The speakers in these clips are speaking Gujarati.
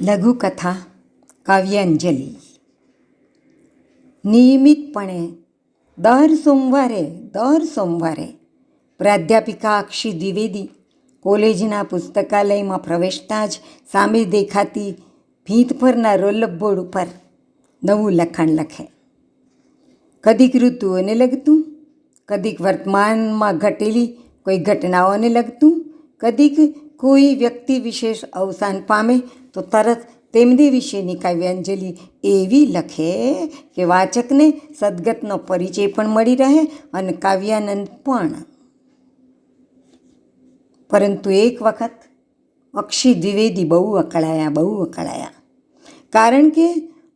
લઘુકથા, કાવ્યાંજલિ. નિયમિતપણે દર સોમવારે દર સોમવારે પ્રાધ્યાપિકા અક્ષી દ્વિવેદી કોલેજના પુસ્તકાલયમાં પ્રવેશતા જ સામે દેખાતી ભીંત પરના રોલપ બોર્ડ ઉપર નવું લખાણ લખે. કદીક ઋતુઓને લગતું, કદીક વર્તમાનમાં ઘટેલી કોઈ ઘટનાઓને લગતું, કદીક કોઈ વ્યક્તિ વિશેષ અવસાન પામે તો તરત તેમની વિશેની કાવ્યાંજલિ એવી લખે કે વાચકને સદગતનો પરિચય પણ મળી રહે અને કાવ્યાનંદ પણ. પરંતુ એક વખત અક્ષી દ્વિવેદી બહુ અકળાયા બહુ અકળાયા. કારણ કે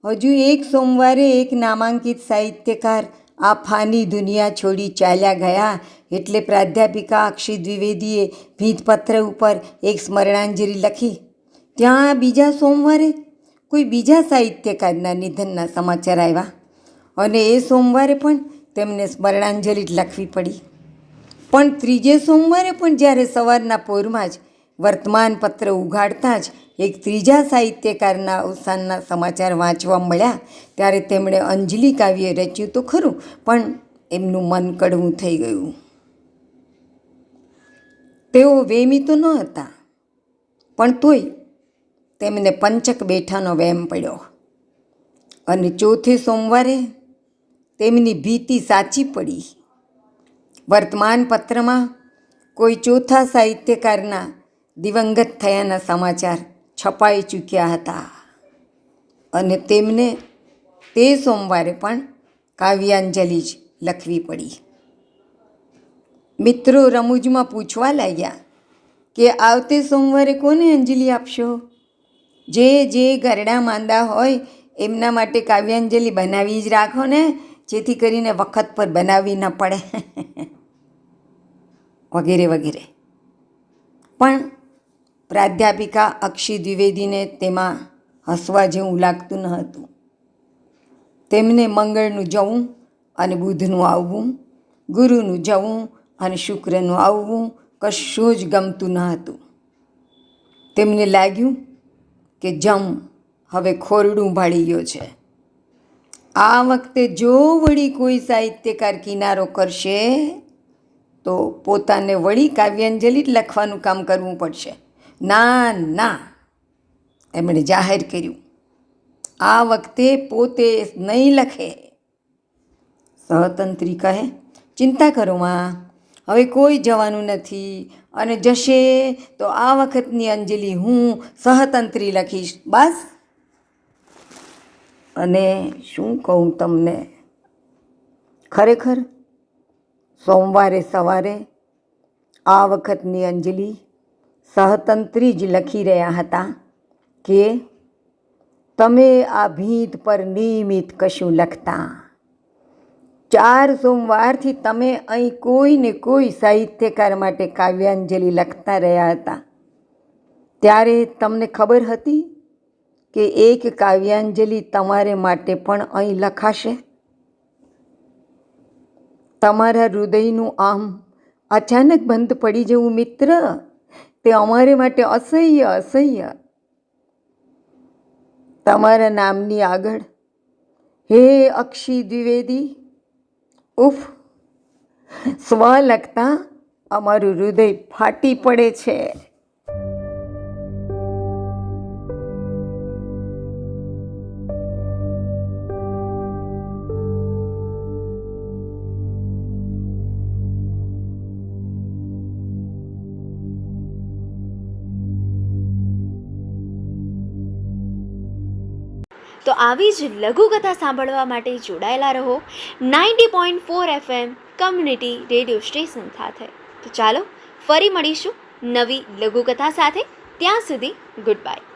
હજુ એક સોમવારે એક નામાંકિત સાહિત્યકાર આ ફાની દુનિયા છોડી ચાલ્યા ગયા એટલે પ્રાધ્યાપિકા અક્ષી દ્વિવેદીએ ભીંતપત્ર ઉપર એક સ્મરણાંજલિ લખી, ત્યાં બીજા સોમવારે કોઈ બીજા સાહિત્યકારના નિધનના સમાચાર આવ્યા અને એ સોમવારે પણ તેમને સ્મરણાંજલિ જ લખવી પડી. પણ ત્રીજે સોમવારે પણ જ્યારે સવારના પોરમાં જ વર્તમાનપત્ર ઉઘાડતા જ એક ત્રીજા સાહિત્યકારના અવસાનના સમાચાર વાંચવા મળ્યા, ત્યારે તેમણે અંજલિ કાવ્ય રચ્યું તો ખરું, પણ એમનું મન કડવું થઈ ગયું. તેઓ વેમી તો ન હતા. પણ તોય તેમને પંચક બેઠાનો વહેમ પડ્યો. અને ચોથે સોમવારે તેમની ભીતિ સાચી પડી. વર્તમાન પત્રમાં કોઈ ચોથા સાહિત્યકારના દિવંગત થયાના સમાચાર છપાઈ ચૂક્યા હતા. અને તેમને તે સોમવારે પણ કાવ્યાંજલિ જ લખવી પડી. મિત્રો રમૂજમાં પૂછવા લાગ્યા કે આવતે સોમવારે કોને અંજલિ આપશો? જે જે ઘરડા માંદા હોય એમના માટે કાવ્યાંજલિ બનાવી જ રાખો ને, જેથી કરીને વખત પર બનાવવી ન પડે. વગેરે વગેરે. પણ પ્રાધ્યાપિકા અક્ષી દ્વિવેદીને તેમાં હસવા જેવું લાગતું ન હતું. તેમને મંગળનું જવું અને બુધનું આવવું, ગુરુનું જવું અને શુક્રનું આવવું કશું જ ગમતું ન હતું. તેમને લાગ્યું કે જમ હવે ખોરડું ભાળી ગયો છે. આ વખતે જો વળી કોઈ સાહિત્યકાર કિનારો કરશે, તો પોતાને વળી કાવ્યાંજલિ જ લખવાનું કામ કરવું પડશે. ના ના, એમણે જાહેર કર્યું. આ વખતે પોતે નહીં લખે. સહતંત્રી કહે, ચિંતા કરો માં. હવે કોઈ જવાનું નથી. અને જશે તો આ વખતની અંજલિ હું સહતંત્રી લખીશ. બસ. અને શું કહું તમને? ખરેખર સોમવારે સવારે આ વખતની અંજલિ સહતંત્રી જ લખી રહ્યા હતા કે તમે આ ભીંત પર નિયમિત કશું લખતા ચાર સોમવારથી તમે અહીં કોઈને કોઈ સાહિત્યકાર માટે કાવ્યાંજલિ લખતા રહ્યા હતા. ત્યારે તમને ખબર હતી કે એક કાવ્યાંજલિ તમારે માટે પણ અહીં લખાશે? તમારા હૃદયનું આમ અચાનક બંધ પડી જવું મિત્ર? તે અમારે માટે અસહ્ય અસહ્ય. તમારા નામની આગળ, હે અક્ષી દ્વિવેદી ઉફ. સ્વ લખતા અમારું હૃદય ફાટી પડે છે. તો આવી જ લઘુકથા સાંભળવા માટે જોડાયેલા રહો. Ninety point four FM community radio station સાથે. તો ચાલો ફરી મળીશું નવી લઘુકથા સાથે. ત્યાં સુધી ગુડ બાય.